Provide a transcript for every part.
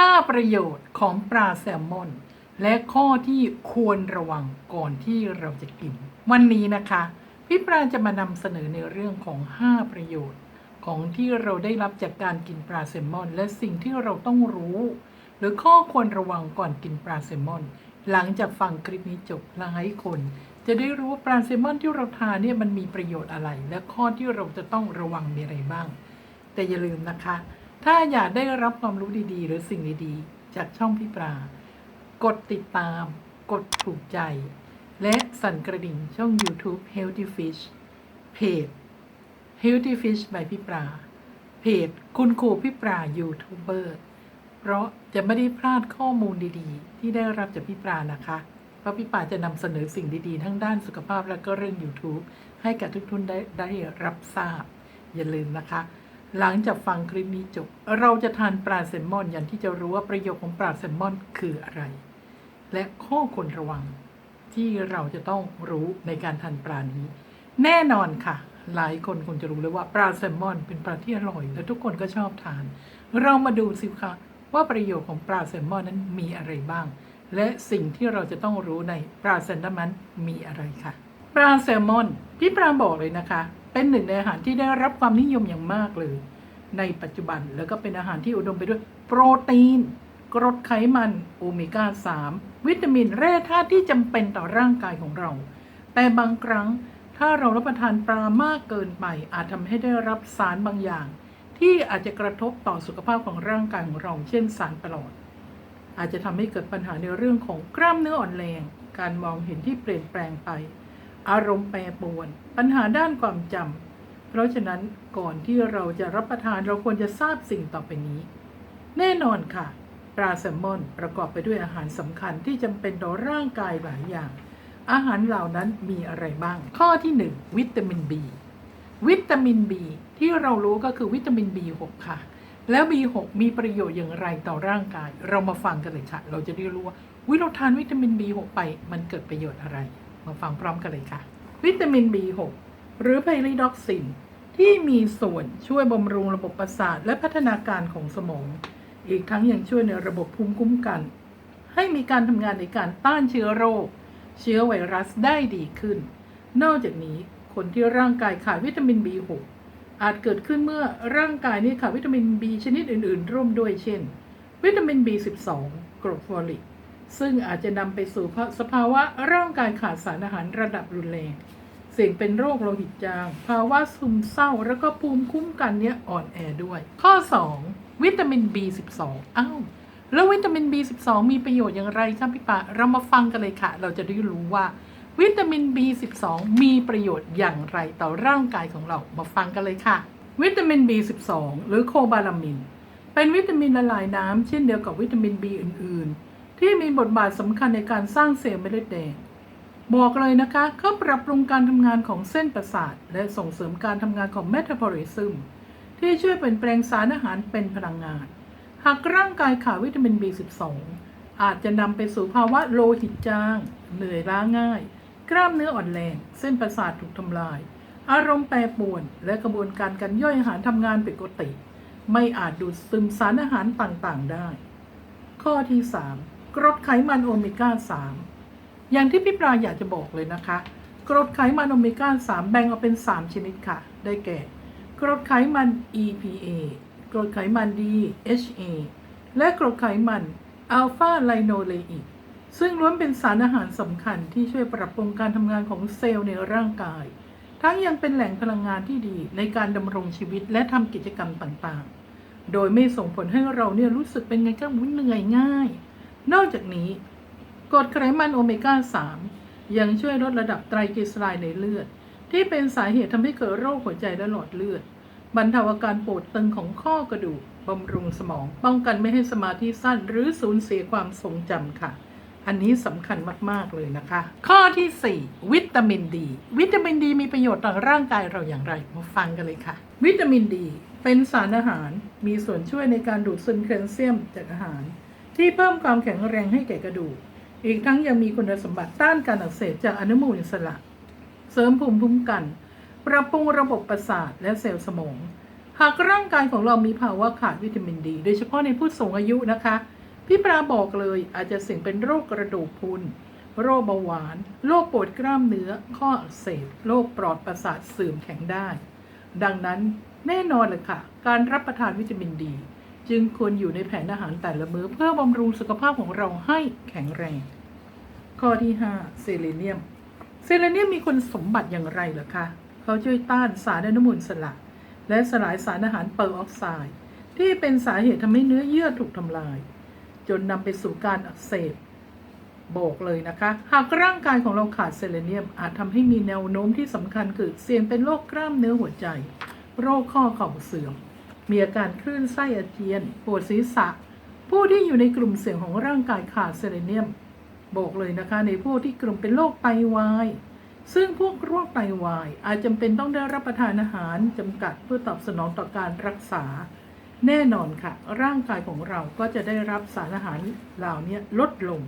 5 ประโยชน์ของปลาแซลมอน และข้อที่ควรระวังก่อนที่เราจะกิน วันนี้นะคะ พี่ปลาจะมานำเสนอในเรื่องของ 5 ประโยชน์ ของที่เราได้รับจากการกินปลาแซลมอน และสิ่งที่เราต้องรู้ หรือข้อควรระวังก่อนกินปลาแซลมอน หลังจากฟังคลิปนี้จบหลายคน จะได้รู้ว่าปลาแซลมอนที่เราทานเนี่ยมันมีประโยชน์อะไร และข้อที่เราจะต้องระวังมีอะไรบ้าง แต่อย่าลืมนะคะ ถ้าอยากได้รับความรู้ดีๆ หรือสิ่งดีๆ จากช่องพี่ปลากดติดตาม กดถูกใจ และสั่นกระดิ่งช่อง YouTube Healthy Fish เพจ Healthy Fish by พี่ปลาเพจคุณครูพี่ปลายูทูบเบอร์เพราะจะไม่ได้พลาดข้อมูลดีๆ ที่ได้รับจากพี่ปลานะคะ เพราะพี่ปลาจะนำเสนอสิ่งดีๆ ทั้งด้านสุขภาพและก็เรื่อง YouTube ให้กับทุกท่านได้ได้รับทราบ อย่าลืมนะคะ หลังจากฟังคลิปนี้จบ เราจะทานปลาแซลมอนอย่างที่จะรู้ว่าประโยชน์ของปลาแซลมอนคืออะไร และข้อควรระวังที่เราจะต้องรู้ในการทานปลานี้ แน่นอนค่ะ หลายคนคงจะรู้เลยว่าปลาแซลมอนเป็นปลาที่อร่อย และทุกคนก็ชอบทาน เรามาดูสิคะว่าประโยชน์ของปลาแซลมอนนั้นมีอะไรบ้าง และสิ่งที่เราจะต้องรู้ในปลาแซลมอนมีอะไรค่ะ ปลาแซลมอนพี่ปลาบอกเลยนะคะ เป็นหนึ่งในอาหารที่ได้รับความนิยมอย่างมากเลย ในปัจจุบัน แล้วก็เป็นอาหารที่อุดมไปด้วยโปรตีน กรดไขมันโอเมก้า 3 วิตามินแร่ธาตุที่จำเป็นต่อร่างกายของเรา แต่บางครั้งถ้าเรารับประทานปลามากเกินไป อาจทำให้ได้รับสารบางอย่าง ที่อาจจะกระทบต่อสุขภาพของร่างกายของเรา เช่นสารประหลอด อาจจะทำให้เกิดปัญหาในเรื่องของกล้ามเนื้ออ่อนแรง การมองเห็นที่เปลี่ยนแปลงไป อารมณ์แปรปรวน ปัญหาด้านความจำ เพราะฉะนั้นก่อนที่เราจะรับประทานเราควรจะทราบสิ่งต่อไปนี้ แน่นอนค่ะ ปลาแซลมอนประกอบไปด้วยอาหารสำคัญที่จำเป็นต่อร่างกายหลายอย่าง อาหารเหล่านั้นมีอะไรบ้าง ข้อที่ 1 วิตามิน B วิตามิน B ที่เรารู้ก็คือวิตามิน B6 ค่ะ แล้ว B6 มีประโยชน์อย่างไรต่อร่างกาย เรามาฟังกันเลยค่ะ เราจะได้รู้ว่าวิเราทานวิตามิน B6 ไปมันเกิดประโยชน์อะไร มาฟังพร้อมกันเลยค่ะ วิตามิน B6 หรือไพริด็อกซิน ที่มีส่วนช่วยบำรุงระบบประสาทและพัฒนาการของสมอง อีกทั้งยังช่วยในระบบภูมิคุ้มกัน ให้มีการทำงานในการต้านเชื้อโรค เชื้อไวรัสได้ดีขึ้น นอกจากนี้คนที่ร่างกายขาดวิตามิน B6 อาจเกิดขึ้นเมื่อร่างกายนี้ขาดวิตามิน B ชนิดอื่น ๆ ร่วมด้วยเช่น วิตามิน B12 กรดฟอลิกซึ่งอาจจะนำไปสู่สภาวะร่างกายขาดสารอาหารระดับรุนแรง เสี่ยงเป็นโรคโลหิตจาง ภาวะซึมเศร้าแล้วก็ภูมิคุ้มกันเนี้ยอ่อนแอด้วย ข้อ 2 วิตามิน B12 อ้าวแล้ววิตามิน B12 มีประโยชน์อย่างไรครับพี่ปะเรามาฟังกันเลยค่ะ เราจะได้รู้ว่า วิตามิน B12 มีประโยชน์อย่างไรต่อร่างกายของเรามาฟังกันเลยค่ะ วิตามิน B12 หรือโคบาลามิน เป็นวิตามินละลายน้ำเช่นเดียวกับวิตามิน B อื่น ๆ ที่มีบทบาทสำคัญในการสร้างเซลล์เม็ดเลือดแดง บอกเลยนะคะเขาปรับปรุงการทำงานของเส้นประสาท และส่งเสริมการทำงานของเมตาบอลิซึมที่ช่วยเปลี่ยนแปลงสารอาหารเป็นพลังงาน หากร่างกายขาดวิตามิน B12 อาจจะนำไปสู่ภาวะโลหิตจาง เหนื่อยล้าง่าย กล้ามเนื้ออ่อนแรง เส้นประสาทถูกทำลาย อารมณ์แปรปรวน และกระบวนการการย่อยอาหารทำงานผิดปกติ ไม่อาจดูดซึมสารอาหารต่างๆได้ ข้อที่ 3 กรดไขมันโอเมก้า 3 อย่างที่พี่ปลาอยากจะบอกเลยนะคะกรดไขมันโอเมก้า3 แบ่งออกเป็น 3 ชนิดค่ะ ได้แก่ กรดไขมัน EPA กรดไขมัน DHA และกรดไขมันอัลฟาไลโนเลอิกซึ่งล้วนเป็นสารอาหารสำคัญที่ช่วยปรับปรุงการทำงานของเซลล์ในร่างกาย ทั้งยังเป็นแหล่งพลังงานที่ดีในการดำรงชีวิตและทำกิจกรรมต่างๆ โดยไม่ส่งผลให้เราเนี่ยรู้สึกเป็นไงก็วุ่นเหนื่อยง่าย นอกจากนี้ กรดไขมันโอเมก้า 3 ยังช่วยลดระดับไตรกลีเซอไรด์ในเลือด ที่เป็นสาเหตุทำให้เกิดโรคหัวใจและหลอดเลือด บรรเทาอาการปวดตึงของข้อกระดูกบำรุงสมอง ป้องกันไม่ให้สมาธิสั้น หรือสูญเสียความทรงจำค่ะ อันนี้สำคัญมากๆเลยนะคะ ข้อที่ 4 วิตามินดี วิตามินดีมีประโยชน์ต่อร่างกายเราอย่างไรมาฟังกันเลยค่ะ วิตามินดีเป็นสารอาหารมีส่วนช่วยในการดูดซึมแคลเซียมจากอาหาร ที่เพิ่มความแข็งแรงให้แก่กระดูก อีกทั้งยังมีคุณสมบัติต้านการอักเสบจากอนุมูลอิสระ เสริมภูมิคุ้มกัน ปรับปรุงระบบประสาทและเซลล์สมอง หากร่างกายของเรามีภาวะขาดวิตามินดี โดยเฉพาะในผู้สูงอายุนะคะ พี่ปราบอกเลยอาจจะเสี่ยงเป็นโรคกระดูกพรุนโรคเบาหวาน โรคปวดกล้ามเนื้อ ข้ออักเสบ โรคปลอดประสาทเสื่อมแข็งได้ ดังนั้นแน่นอนเลยค่ะ การรับประทานวิตามินดี จึงควรอยู่ในแผนอาหารแต่ละมื้อเพื่อบำรุงสุขภาพของเราให้แข็งแรง ข้อที่5เซเลเนียม เซเลเนียมมีคุณสมบัติอย่างไรเหรอคะ เขาช่วยต้านสารอนุมูลสระและสลายสารอาหารเปอร์ออกไซด์ที่เป็นสาเหตุทำให้เนื้อเยื่อถูกทำลาย จนนำไปสู่การอักเสบบอกเลยนะคะ หากร่างกายของเราขาดเซเลเนียม อาจทำให้มีแนวโน้มที่สำคัญคือเสี่ยงเป็นโรคกล้ามเนื้อหัวใจ โรคข้อเข่าเสื่อม มีอาการคลื่นไส้อาเจียน ปวดศีรษะ ผู้ที่อยู่ในกลุ่มเสี่ยงของร่างกายขาดเซเลเนียม บอกเลยนะคะในผู้ที่กลุ่มเป็นโรคไตวาย ซึ่งพวกโรคไตวาย อาจจำเป็นต้องได้รับประทานอาหารจำกัดเพื่อตอบสนองต่อการรักษา แน่นอนค่ะ ร่างกายของเราก็จะได้รับสารอาหารเหล่านี้ลดลง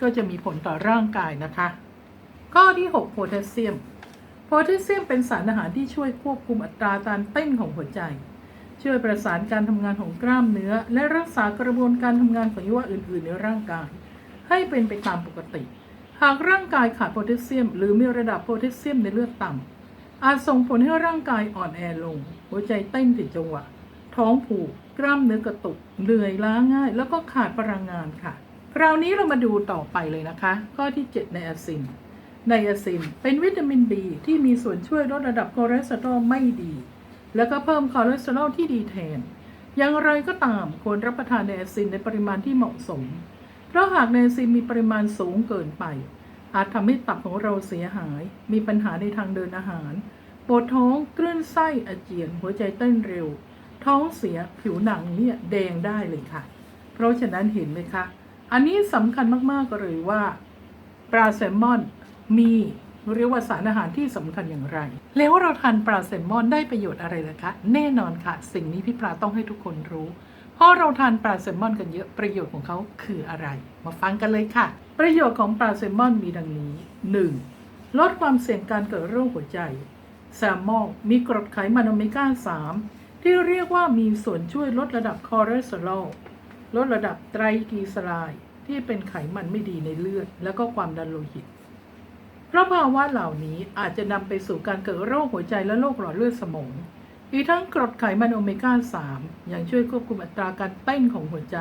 ก็จะมีผลต่อร่างกายนะคะ ข้อที่ 6 โพแทสเซียมโพแทสเซียมเป็นสารอาหารที่ช่วยควบคุมอัตราการเต้นของหัวใจ ช่วยประสานการทำงานของกล้ามเนื้อ และรักษากระบวนการทำงานของอวัยวะอื่น ๆ ในร่างกาย ให้เป็นไปตามปกติ หากร่างกายขาดโพแทสเซียม หรือมีระดับโพแทสเซียมในเลือดต่ำอาจส่งผลให้ร่างกายอ่อนแอลง หัวใจเต้นผิดจังหวะ ท้องผูก กล้ามเนื้อกระตุก เหนื่อยล้าง่าย แล้วก็ขาดพลังงานค่ะ คราวนี้เรามาดูต่อไปเลยนะคะ ข้อที่ 7 ในอาซินไนอาซินเป็นวิตามินดีที่มีส่วนช่วยลดระดับคอเลสเตอรอลไม่ดี แล้วก็เพิ่มคอเลสเตอรอลที่ดีแทน อย่างไรก็ตามควรรับประทานไนอาซินในปริมาณที่เหมาะสม เพราะหากไนอาซินมีปริมาณสูงเกินไป อาจทำให้ตับของเราเสียหาย มีปัญหาในทางเดินอาหาร ปวดท้องคลื่นไส้อาเจียน หัวใจเต้นเร็ว ท้องเสียผิวหนังเนี่ยแดงได้เลยค่ะ เพราะฉะนั้นเห็นไหมคะ อันนี้สำคัญมากๆเลยว่าปลาแซลมอนมี เรียกว่าสารอาหารที่สำคัญอย่างไร แล้วเราทานปลาแซลมอนได้ประโยชน์อะไรล่ะคะ แน่นอนค่ะ สิ่งนี้พี่ปลาต้องให้ทุกคนรู้ เพราะเราทานปลาแซลมอนกันเยอะประโยชน์ของเขาคืออะไร มาฟังกันเลยค่ะ ประโยชน์ของปลาแซลมอนมีดังนี้ 1. ลดความเสี่ยงการเกิดโรคหัวใจ แซลมอนมีกรดไขมันโอเมก้า 3 ที่เรียกว่ามีส่วนช่วยลดระดับคอเลสเตอรอลลดระดับไตรกลีเซอไรด์ที่เป็นไขมันไม่ดีในเลือด แล้วก็ความดันโลหิต เพราะภาวะเหล่านี้อาจจะนำไปสู่การเกิดโรคหัวใจและโรคหลอดเลือดสมอง อีกทั้งกรดไขมันโอเมก้า 3 ยังช่วยควบคุมอัตราการเต้นของหัวใจ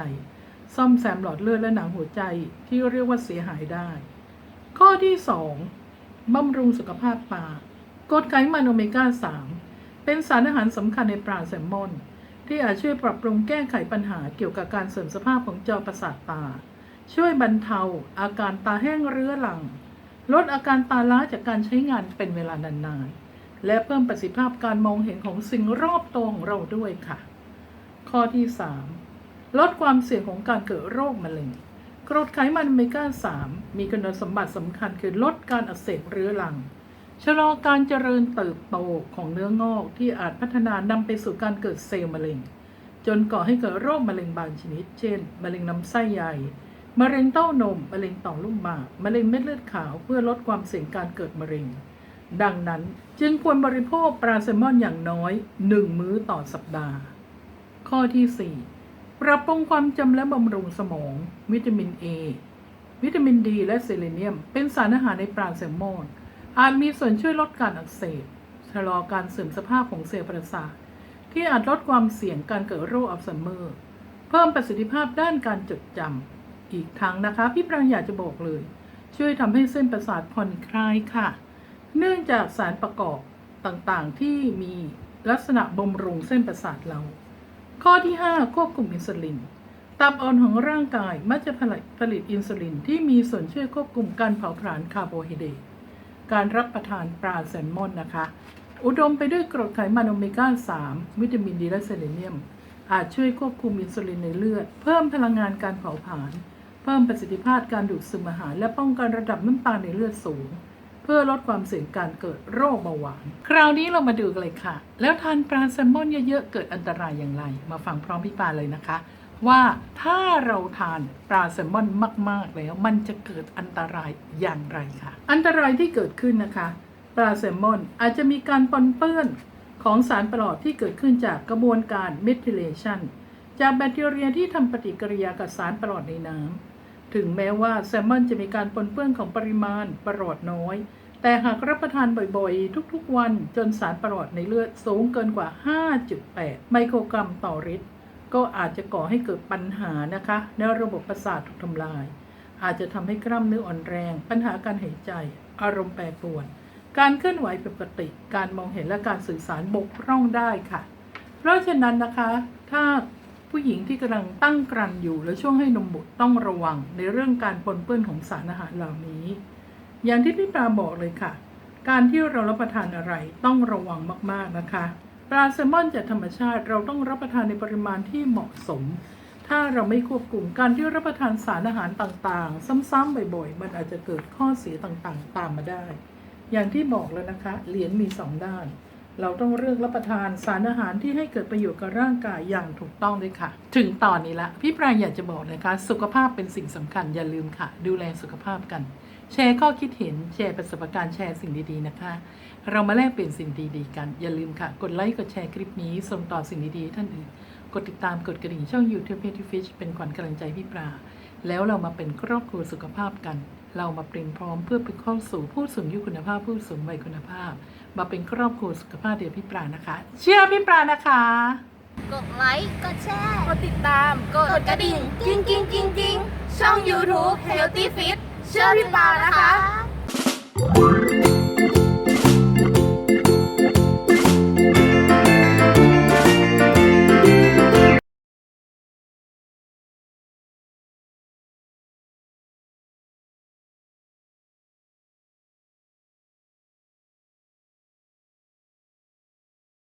ซ่อมแซมหลอดเลือดและหนังหัวใจที่เรียกว่าเสียหายได้ ข้อที่ 2บำรุงสุขภาพปลากรดไขมันโอเมก้า 3 เป็นสารอาหารสำคัญในปลาแซลมอน ที่อาจช่วยปรับปรุงแก้ไขปัญหาเกี่ยวกับการเสื่อมสภาพของจอประสาทตา ช่วยบรรเทาอาการตาแห้งเรื้อรัง ลดอาการตาล้าจากการใช้งานเป็นเวลานานๆ และเพิ่มประสิทธิภาพการมองเห็นของสิ่งรอบตัวของเราด้วยค่ะ ข้อที่ 3 ลดความเสี่ยงของการเกิดโรคมะเร็งกรดไขมันเมก้า 3 มีคุณสมบัติสำคัญคือลดการอักเสบเรื้อรัง ชะลอการเจริญเติบโตของเนื้องอกที่อาจพัฒนานำไปสู่การเกิดเซลล์มะเร็ง จนก่อให้เกิดโรคมะเร็งบางชนิด เช่น มะเร็งลำไส้ใหญ่ มะเร็งเต้านม มะเร็งต่อมลูกหมาก มะเร็งเม็ดเลือดขาวเพื่อลดความเสี่ยงการเกิดมะเร็ง ดังนั้นจึงควรบริโภคปลาแซลมอนอย่างน้อย 1 มื้อต่อสัปดาห์ ข้อที่ 4 ปรับปรุงความจำและบำรุงสมอง วิตามิน A วิตามินดีและเซเลเนียม เป็นสารอาหารในปลาแซลมอน อาจมีส่วนช่วยลดการอักเสบชะลอการเสื่อมสภาพของเซลล์ประสาท ที่อาจลดความเสี่ยงการเกิดโรคอัลไซเมอร์ เพิ่มประสิทธิภาพด้านการจดจำ อีกทั้งนะคะ พี่ปรางอยากจะบอกเลย ช่วยทำให้เส้นประสาทผ่อนคลายค่ะ เนื่องจากสารประกอบต่างๆที่มีลักษณะบำรุงเส้นประสาทเรา ข้อที่ 5 ควบคุมอินซูลินตับอ่อนของร่างกายมักจะผลิตผลิตอินซูลินที่มีส่วนช่วยควบคุมการเผาผลาญคาร์โบไฮเดรตการรับประทานปลาแซลมอนนะคะ อุดมไปด้วยกรดไขมันโอเมก้า 3 วิตามินดีและเซเลเนียม อาจช่วยควบคุมอินซูลินในเลือด เพิ่มพลังงานการเผาผลาญ เพิ่มประสิทธิภาพการดูดซึมอาหาร และป้องกันระดับน้ำตาลในเลือดสูง เพื่อลดความเสี่ยงการเกิดโรคเบาหวาน คราวนี้เรามาดูกันเลยค่ะ แล้วทานปลาแซลมอนเยอะๆเกิดอันตรายอย่างไร มาฟังพร้อมพี่ปาเลยนะคะ ว่าถ้าเราทานปลาแซลมอนมาก ๆ แล้ว มันจะเกิดอันตรายอย่างไรคะอันตรายที่เกิดขึ้นนะคะปลาแซลมอนอาจจะมีการปนเปื้อนของสารประหลอดที่เกิดขึ้นจากกระบวนการเมทิเลชันจากแบคทีเรียที่ทำปฏิกิริยากับสารประหลอดในน้ำ ถึงแม้ว่าแซลมอนจะมีการปนเปื้อนของปริมาณประหลอดน้อย แต่หากรับประทานบ่อยๆ ทุกๆวันจนสารประหลอดในเลือดสูงเกินกว่า 5.8 ไมโครกรัมต่อลิตร ก็อาจจะก่อให้เกิดปัญหานะคะ ในระบบประสาทถูกทำลาย อาจจะทำให้กล้ามเนื้ออ่อนแรง ปัญหาการหายใจ อารมณ์แปรปรวน การเคลื่อนไหวผิดปกติ การมองเห็นและการสื่อสารบกพร่องได้ค่ะ เพราะฉะนั้นนะคะ ถ้า ผู้หญิงที่กำลังตั้งครรภ์อยู่และช่วงให้นมบุตรต้องระวังในเรื่องการปนเปื้อนของสารอาหารเหล่านี้ อย่างที่พี่ปลาบอกเลยค่ะ การที่เรารับประทานอะไรต้องระวังมากๆนะคะ ปลาแซลมอนจากธรรมชาติเราต้องรับประทานในปริมาณที่เหมาะสม ถ้าเราไม่ควบคุมการที่รับประทานสารอาหารต่างๆ ซ้ำๆบ่อยๆ มันอาจจะเกิดข้อเสียต่างๆ ตามมาได้ อย่างที่บอกแล้วนะคะ เหรียญมีสองด้าน เราต้องเลือกรับประทานสารอาหารที่ให้เกิดประโยชน์กับร่างกายอย่างถูกต้องด้วยค่ะ ถึงตอนนี้ละ พี่ปรายอยากจะบอกนะคะ สุขภาพเป็นสิ่งสำคัญอย่าลืมค่ะ ดูแลสุขภาพกัน แชร์ข้อคิดเห็นแชร์ประสบการณ์แชร์สิ่งดีๆนะคะ เรามาแลกเปลี่ยนสิ่งดีๆกัน อย่าลืมค่ะ กดไลค์กดแชร์คลิปนี้ส่งต่อสิ่งดีๆให้ท่านอื่น กดติดตามกดกระดิ่งช่อง YouTube p e t y Fish เป็นขวัญกำลังใจพี่ปลาแล้วเรามาเป็นครอบครัวสุขภาพกัน เรามาเตรียมพร้อมเพื่อไปเข้าสู่ผู้สูงอายุคุณภาพผู้สูงวัยคุณภาพ มาเป็นครอบครัวสุขภาพเดียวพี่ปลานะคะ เชื่อพี่ปลานะคะ กดไลค์ กดแชร์ กดติดตาม กดกระดิ่ง กิ้งกิ้งกิ้งกิ้งช่อง YouTube Healthy Fit เชื่อพี่ปานะคะ